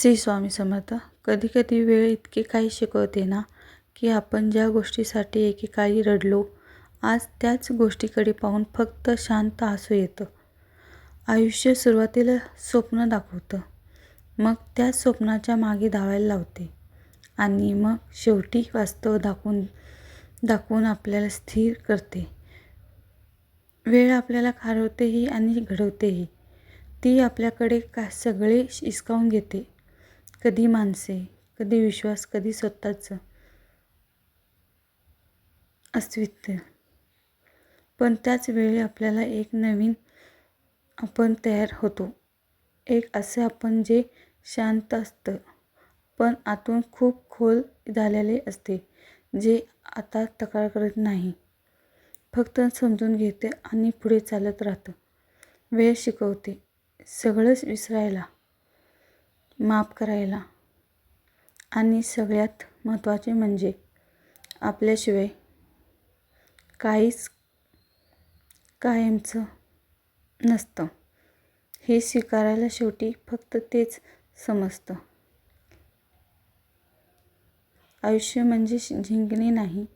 श्री स्वामी समर्थ कधी कधी वेळ इतके काही शिकवते ना की आपण ज्या गोष्टीसाठी एकेकाळी रडलो आज त्याच गोष्टीकडे पाहून फक्त शांत हसू येतं. आयुष्य सुरुवातीला स्वप्न दाखवतं. मग त्या स्वप्नाच्या मागे धावायला लावते. आणि मग शेवटी वास्तव दाखवून दाखवून आपल्याला स्थिर करते. वेळ आपल्याला खारवतेही आणि घडवतेही ती आपल्याकडे का सगळे हिसकावून घेते. कधी माणसे कधी विश्वास कधी स्वतःचं अस्तित्व. पण त्याच वेळी आपल्याला एक नवीन आपण तयार होतो. एक असे आपण जे शांत असतं पण आतून खूप खोल झालेले असते जे आता तक्रार करत नाही. फक्त समजून घेते आणि पुढे चालत राहतं. वेळ शिकवते. सगळंच विसरायला. माफ करायला. आणि सगळ्यात महत्त्वाचे म्हणजे आपल्याशिवाय काहीच कायमचं नसतं. हे स्वीकारायला शेवटी फक्त तेच समजतं. आयुष्य म्हणजे शि- जिंकणे नाही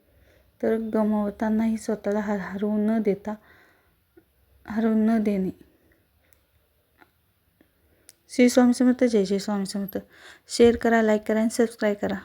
तर गमावतानाही स्वतःला हर हरवू न देता हरवून न देणे. श्री स्वामी समर्थ जय श्री स्वामी समर्थ. शेअर करा लाईक करा आणि सबस्क्राईब करा.